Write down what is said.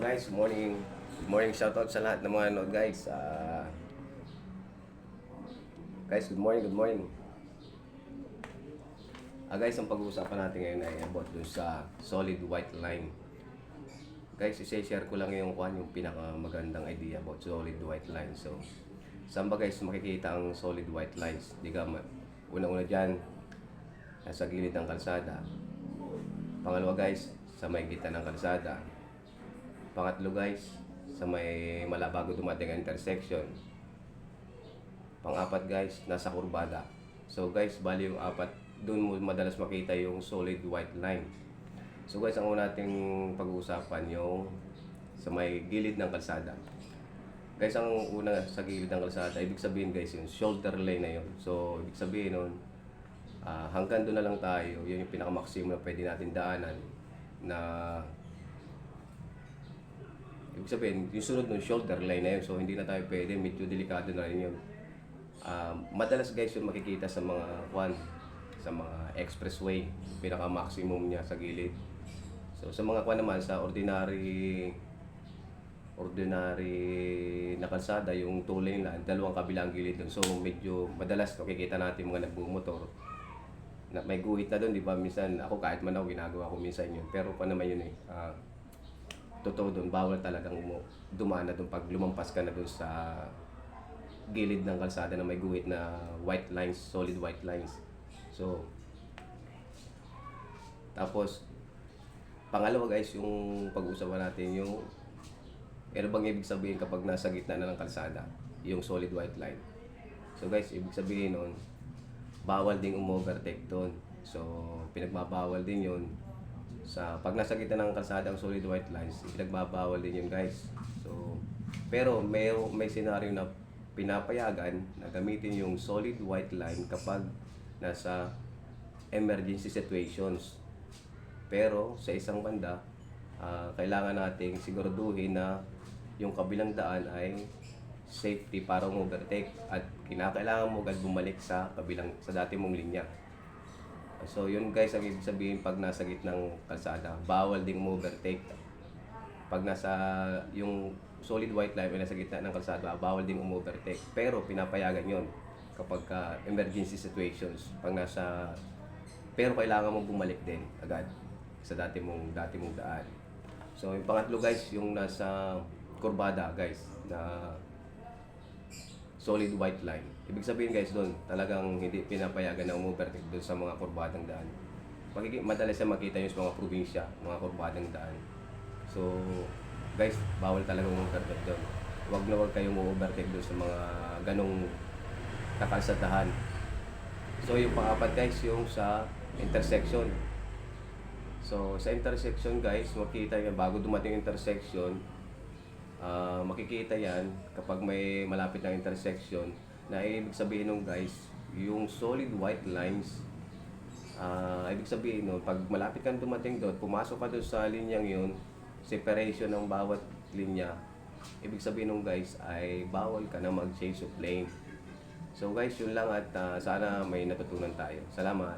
guys, morning. Good morning, shoutout sa lahat ng mga nanood guys. Ah, guys, good morning, good morning. Ah guys, ang pag-uusapan natin ngayon ay about dun sa solid white line. Guys, isi-share ko lang yung kwan, yung pinakamagandang idea about solid white line. So, saan ba guys makikita ang solid white lines? Di ka, una-una dyan, nasa gilid ng kalsada. Pangalawa guys, sa may gitna ng kalsada. Pangatlo guys, sa may malabago dumating intersection. Pang-apat guys, nasa kurbada. So guys, bali yung apat, doon mo madalas makita yung solid white line. So guys, ang una nating pag-uusapan yung sa may gilid ng kalsada. Guys, ang una sa gilid ng kalsada, ibig sabihin guys, yung shoulder lane na yun. So, ibig sabihin nun, ah, hanggang doon na lang tayo, yun yung pinaka-maximum na pwede natin daanan na Ibig sabihin, yung sunod ng shoulder line na yun. So, hindi na tayo pwede. Medyo delikado na rin yun. Um, madalas guys yung makikita sa mga kwan, sa mga expressway. Pinaka-maximum niya sa gilid. So, sa mga kwan naman, sa ordinary ordinary na kalsada, yung two lane lang, dalawang kabilang gilid doon. So, medyo madalas nakikita natin mga nagbumotor na may guhit na doon, di ba? Minsan, ako kahit man ako, ginagawa ko minsan yun. Pero pa naman yun eh. ah, totoo doon, bawal talagang umu- dumaan na doon pag lumampas ka na doon sa gilid ng kalsada na may guhit na white lines, solid white lines. So, tapos, pangalawa guys, yung pag-usapan natin yung ano bang ibig sabihin kapag nasa gitna na ng kalsada, yung solid white line. So guys, ibig sabihin nun, bawal ding umovertake doon. So, pinagbabawal din yun sa pag nasa gitna ng kalsada ang solid white lines, pinagbabawal din yun guys. So, pero may may senaryo na pinapayagan na gamitin yung solid white line kapag nasa emergency situations. Pero sa isang banda, ah, kailangan nating siguraduhin na yung kabilang daan ay safety para overtake at kinakailangan mo agad bumalik sa kabilang sa dati mong linya. So yun guys ang ibig sabihin pag nasa gitnang kalsada, bawal ding overtake. Pag nasa yung solid white line ay nasa gitna ng kalsada, bawal ding overtake. Pero pinapayagan yon kapag ka emergency situations. Pag nasa pero kailangan mong bumalik din agad sa dati mong dati mong daan. So yung pangatlo guys, yung nasa kurbada guys na solid white line. Ibig sabihin guys doon, talagang hindi pinapayagan na umuvertake doon sa mga kurbadang daan. Makiki madalas siya makita yung sa mga probinsya, mga kurbadang daan. So, guys, bawal talaga umuvertake doon. Huwag na huwag kayong umuvertake doon sa mga ganong kakalsadahan. So, yung pang-apat guys, yung sa intersection. So, sa intersection guys, makita nyo, bago dumating intersection, Ah, makikita yan kapag may malapit na intersection na ibig sabihin nung guys, yung solid white lines, ah ibig sabihin nun, pag malapit kang dumating doon, pumasok ka doon sa linyang yun, separation ng bawat linya, ibig sabihin nung guys ay bawal ka na mag-change of lane. So guys, yun lang at ah, sana may natutunan tayo. Salamat!